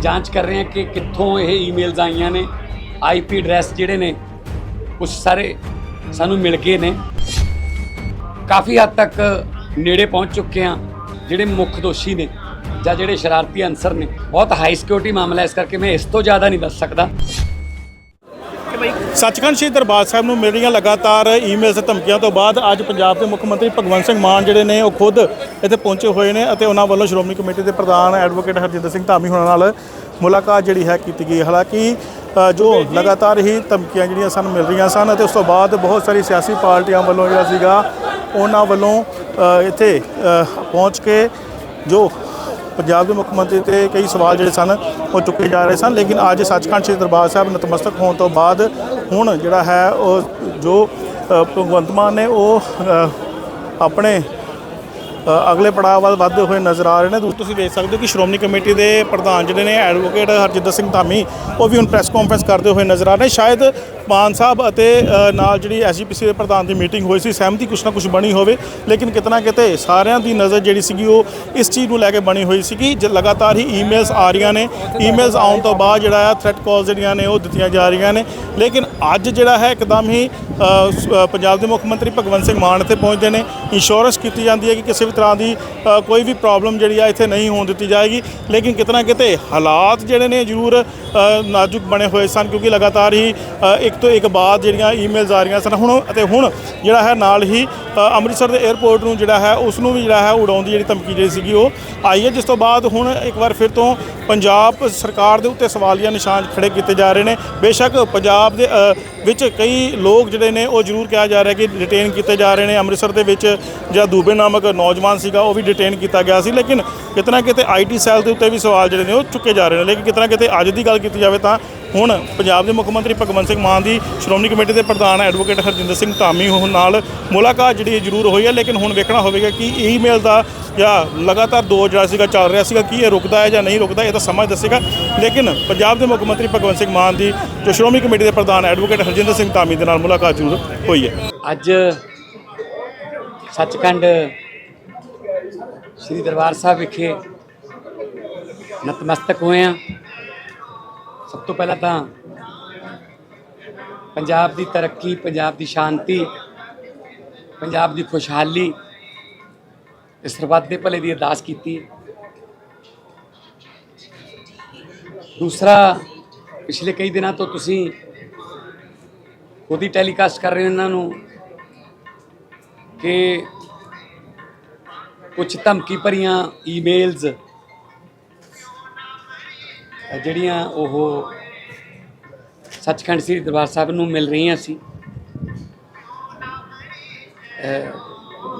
ਜਾਂਚ ਕਰ ਰਹੇ ਹਾਂ ਕਿ ਕਿੱਥੋਂ ਇਹ ਈਮੇਲਸ ਆਈਆਂ ਨੇ ਆਈਪੀ ਐਡਰੈਸ ਜਿਹੜੇ ਨੇ ਕੁਝ ਸਾਰੇ ਸਾਨੂੰ ਮਿਲ ਗਏ ਨੇ। ਕਾਫੀ ਹੱਦ ਤੱਕ ਨੇੜੇ ਪਹੁੰਚ ਚੁੱਕੇ ਹਾਂ, ਜਿਹੜੇ ਮੁੱਖ ਦੋਸ਼ੀ ਨੇ ਜਾਂ ਜਿਹੜੇ ਸ਼ਰਾਰਤੀ ਅਨਸਰ ਨੇ। ਬਹੁਤ ਹਾਈ ਸਿਕਿਉਰਿਟੀ ਮਾਮਲਾ ਇਸ ਕਰਕੇ ਮੈਂ ਇਸ ਤੋਂ ਜ਼ਿਆਦਾ ਨਹੀਂ ਦੱਸ ਸਕਦਾ। ਸੱਚਖੰਡ ਸ਼੍ਰੀ ਦਰਬਾਰ ਸਾਹਿਬ ਨੂੰ ਮਿਲ ਰਹੀਆਂ ਲਗਾਤਾਰ ਈਮੇਲਸ ਧਮਕੀਆਂ ਤੋਂ ਬਾਅਦ ਅੱਜ ਪੰਜਾਬ ਦੇ ਮੁੱਖ ਮੰਤਰੀ ਭਗਵੰਤ ਸਿੰਘ ਮਾਨ ਜਿਹੜੇ ਨੇ, ਉਹ ਖੁਦ ਇੱਥੇ ਪਹੁੰਚੇ ਹੋਏ ਨੇ ਅਤੇ ਉਹਨਾਂ ਵੱਲੋਂ ਸ਼੍ਰੋਮਣੀ ਕਮੇਟੀ ਦੇ ਪ੍ਰਧਾਨ ਐਡਵੋਕੇਟ ਹਰਜਿੰਦਰ ਸਿੰਘ ਧਾਮੀ ਹੋਣਾ ਨਾਲ ਮੁਲਾਕਾਤ ਜਿਹੜੀ ਹੈ ਕੀਤੀ ਗਈ ਹਾਲਾਂਕਿ ਜੋ ਲਗਾਤਾਰ ਹੀ ਧਮਕੀਆਂ ਜਿਹੜੀਆਂ ਸਾਨੂੰ ਮਿਲ ਰਹੀਆਂ ਸਨ ਅਤੇ ਉਸ ਤੋਂ ਬਾਅਦ ਬਹੁਤ ਸਾਰੀ ਸਿਆਸੀ ਪਾਰਟੀਆਂ ਵੱਲੋਂ ਜਿਹੜਾ ਸੀਗਾ, ਉਹਨਾਂ ਵੱਲੋਂ ਇੱਥੇ ਪਹੁੰਚ ਕੇ ਜੋ ਪੰਜਾਬ ਦੇ ਮੁੱਖ ਮੰਤਰੀ ਤੇ ਕਈ ਸਵਾਲ ਜਿਹੜੇ ਸਨ, ਉਹ ਚੁੱਕੇ ਜਾ ਰਹੇ ਸਨ। ਲੇਕਿਨ ਅੱਜ ਸੱਚਖੰਡ ਸ੍ਰੀ ਦਰਬਾਰ ਸਾਹਿਬ ਨਤਮਸਤਕ ਹੋਣ ਤੋਂ ਬਾਅਦ ਹੁਣ ਜਿਹੜਾ ਹੈ, ਉਹ ਜੋ ਭਗਵੰਤ ਮਾਨ ਨੇ ਉਹ ਆਪਣੇ ਅਗਲੇ ਪੜਾਅ ਵੱਲ ਵੱਧਦੇ ਹੋਏ ਨਜ਼ਰ ਆ ਰਹੇ ਨੇ। ਦੂ- ਤੁਸੀਂ ਵੇਖ ਸਕਦੇ ਹੋ ਕਿ ਸ਼੍ਰੋਮਣੀ ਕਮੇਟੀ ਦੇ ਪ੍ਰਧਾਨ ਜਿਹੜੇ ਨੇ, ਐਡਵੋਕੇਟ ਹਰਜਿੰਦਰ ਸਿੰਘ ਧਾਮੀ, ਉਹ ਵੀ ਹੁਣ ਪ੍ਰੈਸ ਕਾਨਫਰੰਸ ਕਰਦੇ ਹੋਏ ਨਜ਼ਰ ਆ ਰਹੇ ਨੇ। ਸ਼ਾਇਦ ਮਾਨ ਸਾਹਿਬ ਅਤੇ ਨਾਲ ਜਿਹੜੀ ਐਸਜੀਪੀਸੀ ਦੇ ਪ੍ਰਧਾਨ ਦੀ ਮੀਟਿੰਗ ਹੋਈ ਸੀ, ਸਹਿਮਤੀ ਕੁਛ ਨਾ ਕੁਛ ਬਣੀ ਹੋਵੇ, ਲੇਕਿਨ ਕਿਤਨਾ ਕਿਤੇ ਸਾਰਿਆਂ ਦੀ ਨਜ਼ਰ ਜਿਹੜੀ ਸੀਗੀ ਉਹ ਇਸ ਚੀਜ਼ ਨੂੰ ਲੈ ਕੇ ਬਣੀ ਹੋਈ ਸੀਗੀ, ਜ ਲਗਾਤਾਰ ਹੀ ਈਮੇਲਸ ਆ ਰਹੀਆਂ ਨੇ ਈਮੇਲਸ ਆਉਣ ਤੋਂ ਬਾਅਦ ਜਿਹੜਾ ਆ ਥ੍ਰੈਟ ਕਾਲਸ ਜਿਹੜੀਆਂ ਨੇ ਉਹ ਦਿੱਤੀਆਂ ਜਾ ਰਹੀਆਂ ਨੇ, ਲੇਕਿਨ ਅੱਜ ਜਿਹੜਾ ਹੈ ਇੱਕਦਮ ਹੀ ਪੰਜਾਬ ਦੇ ਮੁੱਖ ਮੰਤਰੀ ਭਗਵੰਤ ਸਿੰਘ ਮਾਨ ਇੱਥੇ ਪਹੁੰਚਦੇ ਨੇ ਇੰਸ਼ੋਰੈਂਸ ਕੀਤੀ ਜਾਂਦੀ ਹੈ ਕਿ ਕਿਸੇ ਵੀ ਤਰ੍ਹਾਂ ਦੀ ਕੋਈ ਵੀ ਪ੍ਰੋਬਲਮ ਜਿਹੜੀ ਆ ਇੱਥੇ ਨਹੀਂ ਹੋਣ ਦਿੱਤੀ ਜਾਏਗੀ, ਲੇਕਿਨ ਕਿਤਨਾ ਕਿਤੇ ਹਾਲਾਤ ਜਿਹੜੇ ਨੇ ਜ਼ਰੂਰ ਨਾਜ਼ੁਕ ਬਣੇ ਹੋਏ ਸਨ, ਕਿਉਂਕਿ ਲਗਾਤਾਰ ਹੀ ਇੱਕ ਤੋਂ ਇੱਕ ਬਾਅਦ ਜਿਹੜੀਆਂ ਈਮੇਲਸ ਆ ਰਹੀਆਂ ਸਨ, ਹੁਣ ਅਤੇ ਹੁਣ ਜਿਹੜਾ ਹੈ ਨਾਲ ਹੀ ਅੰਮ੍ਰਿਤਸਰ ਦੇ 에ਅਰਪੋਰਟ ਨੂੰ ਜਿਹੜਾ ਹੈ, ਉਸ ਨੂੰ ਵੀ ਜਿਹੜਾ ਹੈ ਉਡਾਉਣ ਦੀ ਜਿਹੜੀ ਧਮਕੀ ਜਿਹੜੀ ਸੀਗੀ ਉਹ ਆਈ ਹੈ, ਜਿਸ ਤੋਂ ਬਾਅਦ ਹੁਣ ਇੱਕ ਵਾਰ ਫਿਰ ਤੋਂ ਪੰਜਾਬ ਸਰਕਾਰ ਦੇ ਉੱਤੇ ਸਵਾਲੀਆ ਨਿਸ਼ਾਨ ਖੜੇ ਕੀਤੇ ਜਾ ਰਹੇ ਨੇ। ਬੇਸ਼ੱਕ ਪੰਜਾਬ ਦੇ ਵਿੱਚ ਕਈ ਲੋਕ ਜਿਹੜੇ ਨੇ ਉਹ ਜ਼ਰੂਰ ਕਿਹਾ ਜਾ ਰਿਹਾ ਕਿ ਡਿਟੇਨ ਕੀਤੇ ਜਾ ਰਹੇ ਨੇ। ਅੰਮ੍ਰਿਤਸਰ ਦੇ ਵਿੱਚ ਜਿਹੜਾ ਦੂਬੇ ਨਾਮਕ ਨੌਜਵਾਨ ਸੀਗਾ, ਉਹ ਵੀ ਡਿਟੇਨ ਕੀਤਾ ਗਿਆ ਸੀ। ਲੇਕਿਨ ਕਿਤਨਾ ਕਿਤੇ ਆਈਟੀ ਸੈੱਲ ਦੇ ਉੱਤੇ ਵੀ ਸਵਾਲ ਜਿਹੜੇ ਨੇ ਉਹ ਚੁੱਕੇ ਜਾ ਰਹੇ ਨੇ। ਲੇਕਿਨ ਕਿਤਨਾ ਕਿਤੇ ਅੱਜ ਦੀ ਗੱਲ ਕੀਤੀ ਜਾਵੇ ਤਾਂ ਹੁਣ ਪੰਜਾਬ ਦੇ ਮੁੱਖ ਮੰਤਰੀ ਭਗਵੰਤ ਸਿੰਘ ਮਾਨ ਦੀ ਸ਼੍ਰੋਮਣੀ ਕਮੇਟੀ ਦੇ ਪ੍ਰਧਾਨ ਐਡਵੋਕੇਟ ਹਰਜਿੰਦਰ ਸਿੰਘ ਧਾਮੀ ਹੋਣ ਨਾਲ ਮੁਲਾਕਾਤ ਜਿਹੜੀ ਹੈ ਜ਼ਰੂਰ ਹੋਈ ਹੈ, ਲੇਕਿਨ ਹੁਣ ਵੇਖਣਾ ਹੋਵੇਗਾ ਕਿ ਈਮੇਲ ਦਾ ਜਾਂ ਲਗਾਤਾਰ ਦੋ ਜਿਹੜਾ ਸੀਗਾ ਚੱਲ ਰਿਹਾ ਸੀਗਾ, ਕੀ ਇਹ ਰੁਕਦਾ ਹੈ ਜਾਂ ਨਹੀਂ ਰੁਕਦਾ, ਇਹ ਤਾਂ ਸਮਾਂ ਦੱਸੇਗਾ। ਲੇਕਿਨ ਪੰਜਾਬ ਦੇ ਮੁੱਖ ਮੰਤਰੀ ਭਗਵੰਤ ਸਿੰਘ ਮਾਨ ਦੀ ਜੋ ਸ਼੍ਰੋਮਣੀ ਕਮੇਟੀ ਦੇ ਪ੍ਰਧਾਨ ਐਡਵੋਕੇਟ ਹਰਜਿੰਦਰ ਸਿੰਘ ਧਾਮੀ ਦੇ ਨਾਲ ਮੁਲਾਕਾਤ ਜ਼ਰੂਰ ਹੋਈ ਹੈ। ਅੱਜ ਸੱਚਖੰਡ ਸ੍ਰੀ ਦਰਬਾਰ ਸਾਹਿਬ ਵਿਖੇ ਨਤਮਸਤਕ ਹੋਏ ਆ ਸਭ ਤੋਂ ਪਹਿਲਾਂ ਤਾਂ ਪੰਜਾਬ ਦੀ ਤਰੱਕੀ, ਪੰਜਾਬ ਦੀ ਸ਼ਾਂਤੀ, ਪੰਜਾਬ ਦੀ ਖੁਸ਼ਹਾਲੀ, ਇਸ ਸਰਬੱਤ ਦੇ ਭਲੇ ਦੀ ਅਰਦਾਸ ਕੀਤੀ। ਦੂਸਰਾ, ਪਿਛਲੇ ਕਈ ਦਿਨਾਂ ਤੋਂ ਤੁਸੀਂ ਖੁਦ ਹੀ ਟੈਲੀਕਾਸਟ ਕਰ ਰਹੇ ਹੋ ਇਹਨਾਂ ਨੂੰ ਕਿ ਕੁਝ ਧਮਕੀ ਭਰੀਆਂ ਈਮੇਲਸ ਜਿਹੜੀਆਂ ਉਹ ਸੱਚਖੰਡ ਸ੍ਰੀ ਦਰਬਾਰ ਸਾਹਿਬ ਨੂੰ ਮਿਲ ਰਹੀਆਂ ਸੀ।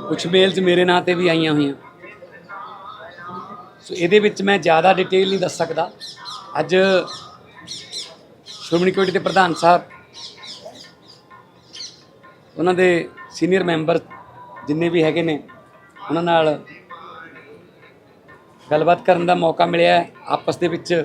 ਕੁਝ ਮੇਲਸ ਮੇਰੇ ਨਾਂ ਤੇ ਵੀ ਆਈਆਂ ਹੋਈਆਂ। ਸੋ ਇਹਦੇ ਵਿੱਚ ਮੈਂ ਜ਼ਿਆਦਾ ਡਿਟੇਲ ਨਹੀਂ ਦੱਸ ਸਕਦਾ। ਅੱਜ ਸ਼੍ਰੋਮਣੀ ਕਮੇਟੀ ਦੇ ਪ੍ਰਧਾਨ ਸਾਹਿਬ, ਉਹਨਾਂ ਦੇ ਸੀਨੀਅਰ ਮੈਂਬਰ ਜਿੰਨੇ ਵੀ ਹੈਗੇ ਨੇ, ਉਹਨਾਂ ਨਾਲ ਗੱਲਬਾਤ ਕਰਨ ਦਾ ਮੌਕਾ ਮਿਲਿਆ ਆਪਸ ਦੇ ਵਿੱਚ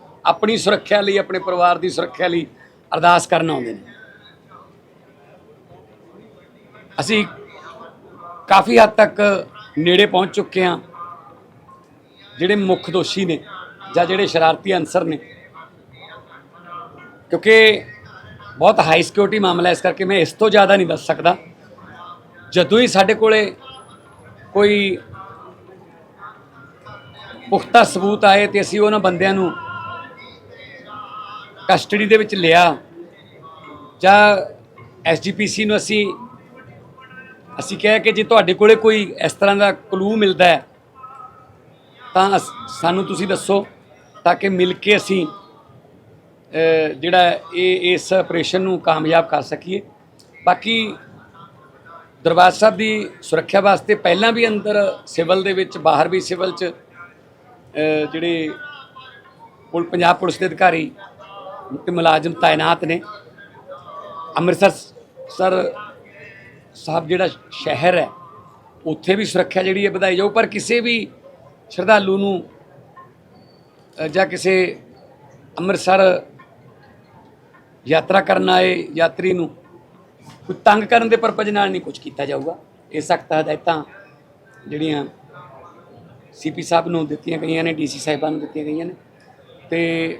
ਆਪਣੀ ਸੁਰੱਖਿਆ ਲਈ, ਆਪਣੇ ਪਰਿਵਾਰ ਦੀ ਸੁਰੱਖਿਆ ਲਈ ਅਰਦਾਸ ਕਰਨ ਆਉਂਦੇ ਨੇ। ਅਸੀਂ ਕਾਫੀ ਹੱਦ ਤੱਕ ਨੇੜੇ ਪਹੁੰਚ ਚੁੱਕੇ ਹਾਂ। ਜਿਹੜੇ ਮੁੱਖ ਦੋਸ਼ੀ ਨੇ ਜਾਂ ਜਿਹੜੇ ਸ਼ਰਾਰਤੀ ਅਨਸਰ ਨੇ। ਕਿਉਂਕਿ ਬਹੁਤ ਹਾਈ ਸਿਕਿਉਰਿਟੀ ਮਾਮਲਾ ਇਸ ਕਰਕੇ ਮੈਂ ਇਸ ਤੋਂ ਜ਼ਿਆਦਾ ਨਹੀਂ ਦੱਸ ਸਕਦਾ। ਜਦੋਂ ਹੀ ਸਾਡੇ ਕੋਲੇ ਕੋਈ ਪੁਖਤਾ ਸਬੂਤ ਆਏ ਤੇ ਅਸੀਂ ਉਹਨਾਂ ਬੰਦਿਆਂ ਨੂੰ ਕਸਟਡੀ ਦੇ ਵਿੱਚ ਲਿਆ ਜਾਂ ਐਸਜੀਪੀਸੀ ਨੂੰ ਅਸੀਂ ਅਸੀਂ ਕਿਹਾ ਕਿ ਜੇ ਤੁਹਾਡੇ ਕੋਲੇ ਕੋਈ ਇਸ ਤਰ੍ਹਾਂ ਦਾ ਕਲੂ ਮਿਲਦਾ ਹੈ, ਤਾਂ ਅਸ- ਸਾਨੂੰ ਤੁਸੀਂ ਦੱਸੋ ਤਾਂ ਕਿ ਮਿਲ ਕੇ ਅਸੀਂ ਜਿਹੜਾ ਇਹ, ਇਸ ਆਪਰੇਸ਼ਨ ਨੂੰ ਕਾਮਯਾਬ ਕਰ ਸਕੀਏ। ਬਾਕੀ ਦਰਬਾਰ ਸਾਹਿਬ ਦੀ ਸੁਰੱਖਿਆ ਵਾਸਤੇ ਪਹਿਲਾਂ ਵੀ ਅੰਦਰ ਸਿਵਲ ਦੇ ਵਿੱਚ, ਬਾਹਰ ਵੀ ਸਿਵਲ 'ਚ ਜਿਹੜੇ ਪੁਲ, ਪੰਜਾਬ ਪੁਲਿਸ ਦੇ ਅਧਿਕਾਰੀ ਤੇ ਮੁਲਾਜ਼ਮ ਤਾਇਨਾਤ ਨੇ। ਅੰਮ੍ਰਿਤਸਰ ਸਰ ਸਾਹਿਬ ਜਿਹੜਾ ਸ਼ਹਿਰ ਹੈ, ਉੱਥੇ ਵੀ ਸੁਰੱਖਿਆ ਜਿਹੜੀ ਹੈ ਵਧਾਈ ਜਾਊ, ਪਰ ਕਿਸੇ ਵੀ ਸ਼ਰਧਾਲੂ ਨੂੰ ਜਾਂ ਕਿਸੇ ਅੰਮ੍ਰਿਤਸਰ ਯਾਤਰਾ ਕਰਨ ਆਏ ਯਾਤਰੀ ਨੂੰ ਕੋਈ ਤੰਗ ਕਰਨ ਦੇ ਪਰਪਜ਼ ਨਾਲ ਨਹੀਂ ਕੁਝ ਕੀਤਾ ਜਾਊਗਾ। ਇਹ ਸਖਤ ਹਦਾਇਤਾਂ ਜਿਹੜੀਆਂ ਸੀਪੀ ਸਾਹਿਬ ਨੂੰ ਦਿੱਤੀਆਂ ਗਈਆਂ ਨੇ, ਡੀਸੀ ਸਾਹਿਬਾਨ ਨੂੰ ਦਿੱਤੀਆਂ ਗਈਆਂ ਨੇ। ਤੇ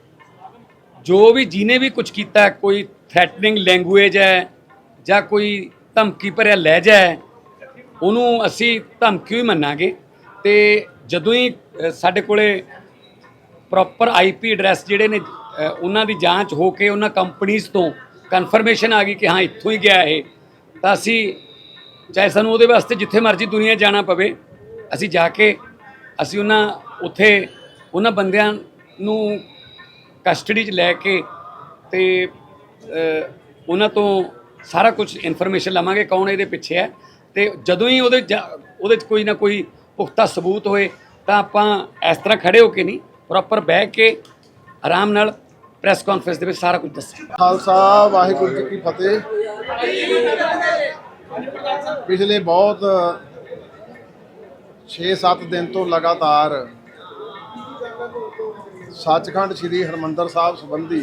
ਜੋ ਵੀ ਜਿਹਨੇ ਵੀ ਕੁਝ ਕੀਤਾ, ਕੋਈ ਥ੍ਰੈਟਨਿੰਗ ਲੈਂਗੁਏਜ ਹੈ ਜਾਂ ਕੋਈ ਧਮਕੀ ਭਰਿਆ ਲਹਿਜਾ ਹੈ, ਉਹਨੂੰ ਅਸੀਂ ਧਮਕੀ ਹੀ ਮੰਨਾਂਗੇ। ਤੇ ਜਦੋਂ ਹੀ ਸਾਡੇ ਕੋਲੇ ਪ੍ਰੋਪਰ ਆਈਪੀ ਐਡਰੈਸ ਜਿਹੜੇ ਨੇ ਉਹਨਾਂ ਦੀ ਜਾਂਚ ਹੋ ਕੇ ਉਹਨਾਂ ਕੰਪਨੀਆਂ ਤੋਂ ਕਨਫਰਮੇਸ਼ਨ ਆ ਗਈ ਕਿ ਹਾਂ, ਇੱਥੋਂ ਹੀ ਗਿਆ ਇਹ, ਤਾਂ ਅਸੀਂ ਚਾਹੇ ਸਾਨੂੰ ਉਹਦੇ ਵਾਸਤੇ ਜਿੱਥੇ ਮਰਜ਼ੀ ਦੁਨੀਆ ਜਾਣਾ ਪਵੇ, ਅਸੀਂ ਜਾ ਕੇ, ਅਸੀਂ ਉਹਨਾਂ, ਉੱਥੇ ਉਹਨਾਂ ਬੰਦਿਆਂ ਨੂੰ ਕਸਟਡੀ 'ਚ ਲੈ ਕੇ ਤੇ ਉਹਨਾਂ ਤੋਂ ਸਾਰਾ ਕੁਝ ਇਨਫੋਰਮੇਸ਼ਨ ਲਵਾਂਗੇ ਕੌਣ ਇਹਦੇ ਪਿੱਛੇ ਹੈ। ਤੇ ਜਦੋਂ ਹੀ ਉਹਦੇ ਜਾ- ਉਹਦੇ 'ਚ ਕੋਈ ਨਾ ਕੋਈ ਪੁਖਤਾ ਸਬੂਤ ਹੋਏ, ਤਾਂ ਆਪਾਂ ਇਸ ਤਰ੍ਹਾਂ ਖੜੇ ਹੋ ਕੇ ਨਹੀਂ ਪ੍ਰੋਪਰ ਬਹਿ ਕੇ ਆਰਾਮ ਨਾਲ ਪ੍ਰੈਸ ਕਾਨਫਰੰਸ ਦੇ ਵਿੱਚ ਸਾਰਾ ਕੁਝ ਦੱਸਾਂਗੇ। ਖਾਲਸਾ, ਵਾਹਿਗੁਰੂ ਜੀ ਕੀ ਫਤਿਹ। ਪਿਛਲੇ ਬਹੁਤ 6-7 ਦਿਨ ਤੋਂ ਲਗਾਤਾਰ ਸੱਚਖੰਡ ਸ੍ਰੀ ਹਰਮੰਦਰ ਸਾਹਿਬ ਸੰਬੰਧੀ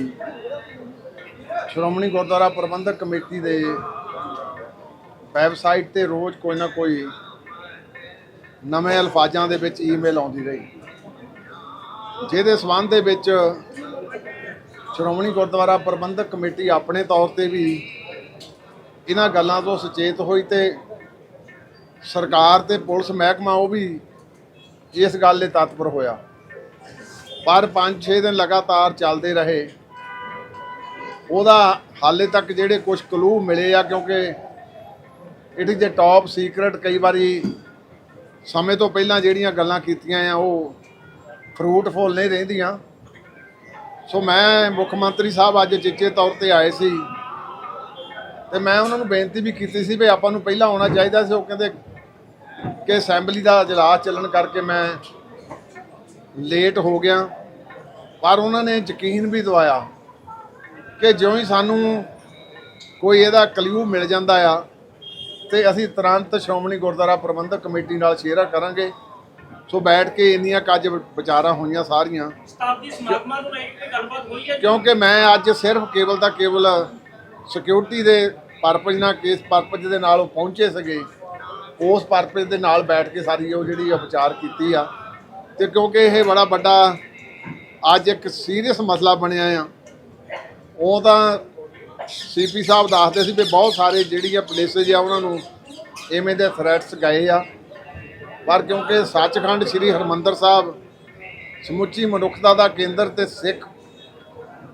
ਸ਼੍ਰੋਮਣੀ ਗੁਰਦੁਆਰਾ ਪ੍ਰਬੰਧਕ ਕਮੇਟੀ ਦੇ ਵੈਬਸਾਈਟ ਤੇ ਰੋਜ਼ ਕੋਈ ਨਾ ਕੋਈ ਨਵੇਂ ਅਲਫਾਜ਼ਾਂ ਦੇ ਵਿੱਚ ਈਮੇਲ ਆਉਂਦੀ ਰਹੀ। ਜਿਹਦੇ ਸਬੰਧ ਦੇ ਵਿੱਚ ਸ਼੍ਰੋਮਣੀ ਗੁਰਦੁਆਰਾ ਪ੍ਰਬੰਧਕ ਕਮੇਟੀ ਆਪਣੇ ਤੌਰ ਤੇ ਵੀ ਇਹਨਾਂ ਗੱਲਾਂ ਤੋਂ ਸੁਚੇਤ ਹੋਈ ਤੇ ਸਰਕਾਰ ਤੇ ਪੁਲਿਸ ਮਹਿਕਮਾ ਉਹ ਵੀ ਇਸ ਗੱਲ ਦੇ ਤਤਪਰ ਹੋਇਆ। ਪਰ 5-6 ਦਿਨ ਲਗਾਤਾਰ ਚੱਲਦੇ ਰਹੇ। ਉਹਦਾ ਹਾਲੇ ਤੱਕ ਜਿਹੜੇ ਕੁਝ ਕਲੂ ਮਿਲੇ ਆ, ਕਿਉਂਕਿ it is a top secret ਕਈ ਵਾਰੀ ਸਮੇਂ ਤੋਂ ਪਹਿਲਾਂ ਜਿਹੜੀਆਂ ਗੱਲਾਂ ਕੀਤੀਆਂ ਆ, ਉਹ ਫਰੂਟਫੁਲ ਨਹੀਂ ਰਹਿੰਦੀਆਂ। ਸੋ ਮੈਂ ਮੁੱਖ ਮੰਤਰੀ ਸਾਹਿਬ ਅੱਜ ਚਿੱਚੇ ਤੌਰ ਤੇ ਆਏ ਸੀ ਤੇ ਮੈਂ ਉਹਨਾਂ ਨੂੰ ਬੇਨਤੀ ਵੀ ਕੀਤੀ ਸੀ ਵੀ ਆਪਾਂ ਨੂੰ ਪਹਿਲਾਂ ਆਉਣਾ ਚਾਹੀਦਾ ਸੀ। ਉਹ ਕਹਿੰਦੇ ਕਿ ਅਸੈਂਬਲੀ ਦਾ ਇਜਲਾਸ ਚੱਲਣ ਕਰਕੇ ਮੈਂ ਲੇਟ ਹੋ ਗਿਆ। ਪਰ ਉਹਨਾਂ ਨੇ ਯਕੀਨ ਵੀ ਦਵਾਇਆ ਕਿ ਜਿਉਂ ਹੀ ਸਾਨੂੰ ਕੋਈ ਇਹਦਾ ਕਲਿਊ ਮਿਲ ਜਾਂਦਾ ਆ ਤੇ ਅਸੀਂ ਤੁਰੰਤ ਸ਼੍ਰੋਮਣੀ ਗੁਰਦੁਆਰਾ ਪ੍ਰਬੰਧਕ ਕਮੇਟੀ ਨਾਲ ਸ਼ੇਅਰ ਕਰਾਂਗੇ। ਸੋ ਬੈਠ ਕੇ ਇੰਨੀਆਂ ਕੁ ਅੱਜ ਵਿਚਾਰਾਂ ਹੋਈਆਂ ਸਾਰੀਆਂ। ਸ਼ਤਾਬਦੀ ਸਮਾਗਮਾਂ ਨੂੰ ਲੈ ਕੇ ਗੱਲਬਾਤ ਹੋਈ ਹੈ? ਕਿਉਂਕਿ ਮੈਂ ਅੱਜ ਸਿਰਫ ਕੇਵਲ ਤਾਂ ਕੇਵਲ ਸਿਕਿਉਰਿਟੀ ਦੇ ਪਰਪਸ ਨਾਲ ਕੇਸ ਪਰਪਸ ਦੇ ਨਾਲ ਉਹ ਪਹੁੰਚੇ ਸੀਗੇ ਉਸ ਪਰਪਸ ਦੇ ਨਾਲ ਬੈਠ ਕੇ ਸਾਰੀ ਉਹ ਜਿਹੜੀ ਵਿਚਾਰ ਕੀਤੀ ਆ। ਤੇ ਕਿਉਂਕਿ ਇਹ ਬੜਾ ਵੱਡਾ ਅੱਜ ਇੱਕ ਸੀਰੀਅਸ ਮਸਲਾ ਬਣਿਆ ਆ। ਉਹ ਤਾਂ ਸੀਪੀ ਸਾਹਿਬ ਦੱਸਦੇ ਸੀ ਵੀ ਬਹੁਤ ਸਾਰੇ ਜਿਹੜੀਆਂ ਪਲੇਸੇਜ ਆ, ਉਹਨਾਂ ਨੂੰ ਐਵੇਂ ਦੇ ਥ੍ਰੈਟਸ ਗਏ ਆ। ਪਰ ਕਿਉਂਕਿ ਸੱਚਖੰਡ ਸ੍ਰੀ ਹਰਮੰਦਰ ਸਾਹਿਬ ਸਮੁੱਚੀ ਮਨੁੱਖਤਾ ਦਾ ਕੇਂਦਰ ਤੇ ਸਿੱਖ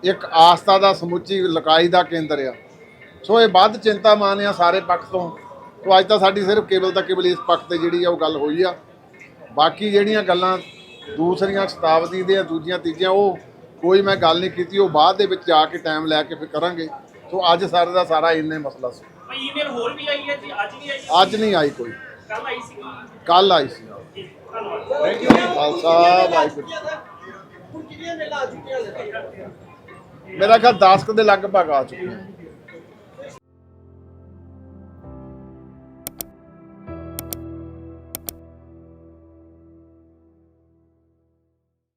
ਇੱਕ ਆਸਥਾ ਦਾ, ਸਮੁੱਚੀ ਲਕਾਈ ਦਾ ਕੇਂਦਰ ਆ। ਸੋ ਇਹ ਵੱਧ ਚਿੰਤਾਮਾਨ ਆ ਸਾਰੇ ਪੱਖ ਤੋਂ। ਸੋ ਅੱਜ ਤਾਂ ਸਾਡੀ ਸਿਰਫ ਕੇਵਲ ਤਾਂ ਕੇਵਲ ਇਸ ਪੱਖ ਤੇ ਜਿਹੜੀ ਆ ਉਹ ਗੱਲ ਹੋਈ ਆ। ਬਾਕੀ ਜਿਹੜੀਆਂ ਗੱਲਾਂ ਦੂਸਰੀਆਂ ਸ਼ਤਾਬਦੀ ਦੇ ਦੂਜੀਆਂ ਤੀਜੀਆਂ ਉਹ ਕੋਈ ਮੈਂ ਗੱਲ ਨਹੀਂ ਕੀਤੀ ਉਹ ਬਾਅਦ ਦੇ ਵਿੱਚ ਜਾ ਕੇ ਟਾਈਮ ਲੈ ਕੇ ਫਿਰ ਕਰਾਂਗੇ। ਸੋ ਅੱਜ ਸਾਰੇ ਦਾ ਸਾਰਾ ਇੰਨੇ ਮਸਲਾ ਸੀ। ਭਾਈ ਈਮੇਲ ਹੋਰ ਵੀ ਆਈ ਹੈ ਜੀ? ਅੱਜ ਵੀ ਆਈ ਹੈ? ਅੱਜ ਨਹੀਂ ਆਈ ਕੋਈ। ਕੱਲ ਆਈ ਸੀ ਕੱਲ ਆਈ ਸੀ। ਜੀ ਧੰਨਵਾਦ ਖਾਲਸਾ ਵਾਹਿਗੁਰੂ। ਮੇਰਾ ਖਿਆਲ 10 ਕੁ ਦੇ ਲਗਭਗ ਆ ਚੁੱਕੇ ਆ।